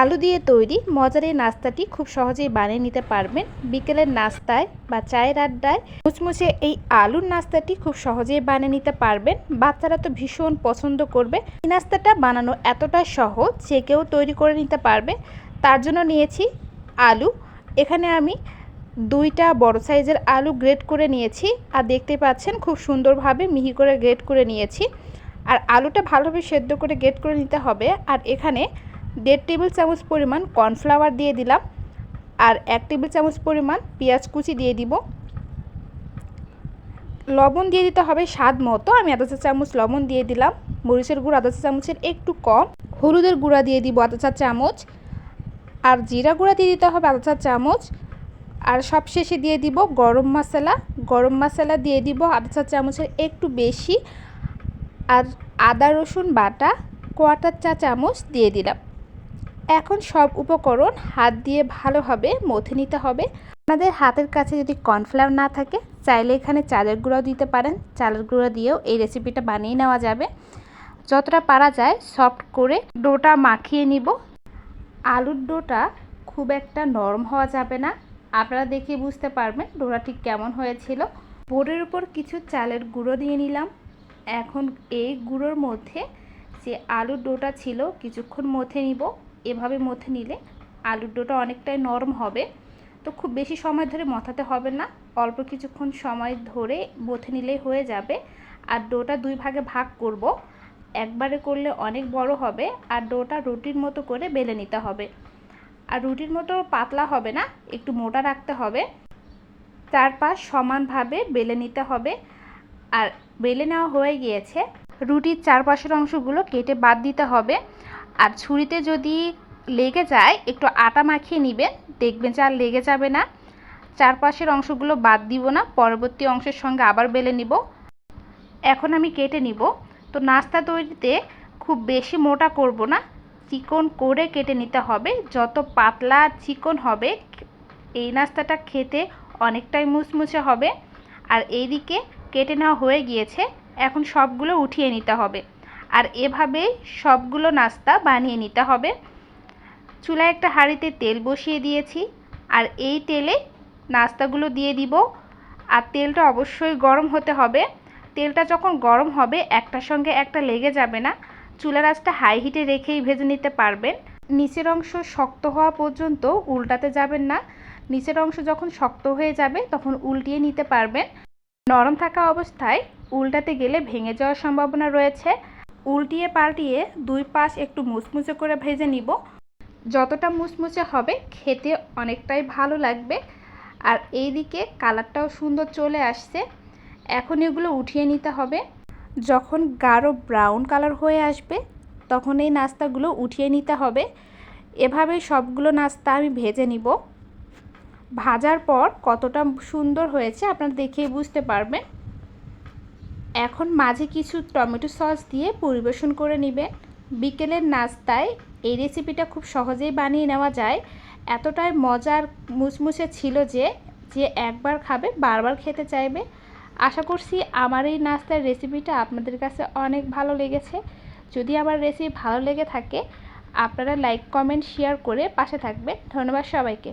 আলু দিয়ে তৈরি মজার এই নাস্তাটি খুব সহজেই বানিয়ে নিতে পারবেন। বিকেলের নাস্তায় বা চায়ের আড্ডায় মুচমুচে এই আলুর নাস্তাটি খুব সহজেই বানিয়ে নিতে পারবেন। বাচ্চারা তো ভীষণ পছন্দ করবে। এই নাস্তাটা বানানো এতটা সহজ যে কেউ তৈরি করে নিতে পারবে। তার জন্য নিয়েছি আলু। এখানে আমি দুইটা বড় সাইজের আলু গ্রেট করে নিয়েছি। আর দেখতে পাচ্ছেন খুব সুন্দরভাবে মিহি করে গ্রেট করে নিয়েছি। আর আলুটা ভালোভাবে সেদ্ধ করে গ্রেট করে নিতে হবে। আর এখানে দেড় টেবিল চামচ পরিমাণ কর্নফ্লাওয়ার দিয়ে দিলাম আর এক টেবিল চামচ পরিমাণ পেঁয়াজ কুচি দিয়ে দিব। লবণ দিয়ে দিতে হবে স্বাদ মতো। আমি আধা চা চামচ লবণ দিয়ে দিলাম। মরিচের গুঁড়ো আধা চা চামচের একটু কম। হলুদের গুঁড়া দিয়ে দিব আধা চা চামচ। আর জিরা গুঁড়া দিয়ে দিতে হবে আধা চা চামচ। আর সবশেষে দিয়ে দিব গরম মশলা। গরম মশলা দিয়ে দিব আধা চা চামচের একটু বেশি। আর আদা রসুন বাটা, কোয়াটার চা চামচ দিয়ে দিলাম। এখন সব উপকরণ হাত দিয়ে ভালোভাবে মথে নিতে হবে। আপনাদের হাতের কাছে যদি কর্নফ্লাওয়ার না থাকে, চাইলে এখানে চালের গুঁড়াও দিতে পারেন। চালের গুঁড়া দিয়েও এই রেসিপিটা বানিয়ে নেওয়া যাবে। যতটা পারা যায়, সফট করে ডোটা মাখিয়ে নিব। আলুর ডোটা খুব একটা নরম হওয়া যাবে না। আপনারা দেখে বুঝতে পারবেন ডোটা ঠিক কেমন হয়েছিল। বোর্ডের উপর কিছু চালের গুঁড়ো দিয়ে নিলাম। এখন এই গুঁড়োর মধ্যে যে আলুর ডোটা ছিল, কিছুক্ষণ মথে নিব। এভাবে মথে নিলে আলুর ডোটা অনেকটাই নরম হবে। তো খুব বেশি সময় ধরে মথাতে হবে না। অল্প কিছুক্ষণ সময় ধরে মথে নিলেই হয়ে যাবে। আর ডোটা দুই ভাগে ভাগ করব। একবারে করলে অনেক বড় হবে আর ডোটা রুটির মতো করে বেলে নিতে হবে। আর রুটির মতো পাতলা হবে না, একটু মোটা রাখতে হবে। চারপাশ সমানভাবে বেলে নিতে হবে। আর বেলে নেওয়া হয়ে গিয়েছে। রুটির চারপাশের অংশগুলো কেটে বাদ দিতে হবে। আর ছুরিতে যদি লেগে যায়, একটু আটা মাখিয়ে নেবেন দেখবেন যে আর লেগে যাবে না। চারপাশের অংশগুলো বাদ দিব না। পরবর্তী অংশের সঙ্গে আবার বেলে নিব। এখন আমি কেটে নিব। তো নাস্তা তৈরিতে খুব বেশি মোটা করব না। চিকন করে কেটে নিতে হবে। যত পাতলা চিকন হবে, এই নাস্তাটা খেতে অনেকটাই মুচমুচে হবে। আর এইদিকে কেটে নেওয়া হয়ে গিয়েছে। এখন সবগুলো উঠিয়ে নিতে হবে। আর এভাবে সবগুলো নাস্তা বানিয়ে নিতে হবে। চুলায় একটা হাঁড়িতে তেল বসিয়ে দিয়েছি আর এই তেলে নাস্তাগুলো দিয়ে দিব। আর তেলটা অবশ্যই গরম হতে হবে। তেলটা যখন গরম হবে, একটার সঙ্গে একটা লেগে যাবে না। চুলার আঁচটা হাই হিটে রেখেই ভেজে নিতে পারবেন। নিচের অংশ শক্ত হওয়া পর্যন্ত উল্টাতে যাবেন না। নিচের অংশ যখন শক্ত হয়ে যাবে, তখন উল্টিয়ে নিতে পারবেন। নরম থাকা অবস্থায় উল্টাতে গেলে ভেঙে যাওয়ার সম্ভাবনা রয়েছে। উল্টিয়ে পাল্টিয়ে দুই পাশ একটু মুচমুচে করে ভেজে নিব। যতটা মুচমুচে হবে, খেতে অনেকটাই ভালো লাগবে। আর এই দিকে কালারটাও সুন্দর চলে আসছে। এখন এগুলো উঠিয়ে নিতে হবে। যখন গাঢ় ব্রাউন কালার হয়ে আসবে, তখন এই নাস্তাগুলো উঠিয়ে নিতে হবে। এভাবে সবগুলো নাস্তা আমি ভেজে নিব। ভাজার পর কতটা সুন্দর হয়েছে আপনারা দেখেই বুঝতে পারবেন। এখন মাঝে কিছু টমেটো সস দিয়ে পরিবেশন করে নেবেন বিকেলের নাস্তায় এই রেসিপিটা খুব সহজেই বানিয়ে নেওয়া যায়। এতটাই মজার মুচমুচে ছিল যে যে একবার খাবে, বারবার খেতে চাইবে। আশা করছি আমার এই নাস্তার রেসিপিটা আপনাদের কাছে অনেক ভালো লেগেছে। যদি আমার রেসিপি ভালো লেগে থাকে, আপনারা লাইক কমেন্ট শেয়ার করে পাশে থাকবেন। ধন্যবাদ সবাইকে।